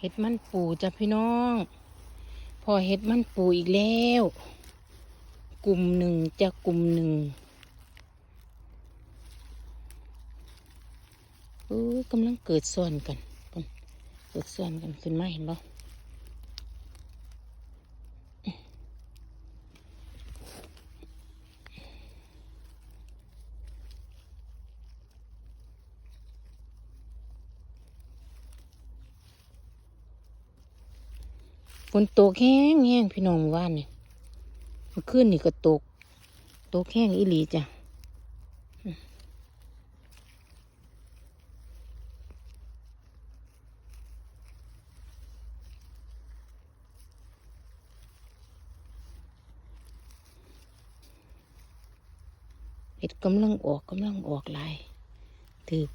เห็ดมันปูจ้ะพี่น้อง พอเห็ดมันปูอีกแล้ว กลุ่มหนึ่งจะกลุ่มหนึ่งเออกำลังเกิดส่วนกันกันเกิดส่วนกันขึ้นมาเห็นบ่ ฝนตกแห้งแห้งพี่น้องเมื่อว่านนี่เมื่อคืนนี่ก็ตก ตกแห้งอีหลีจ้ะเห็ดกำลังออกกำลังออกลายถือ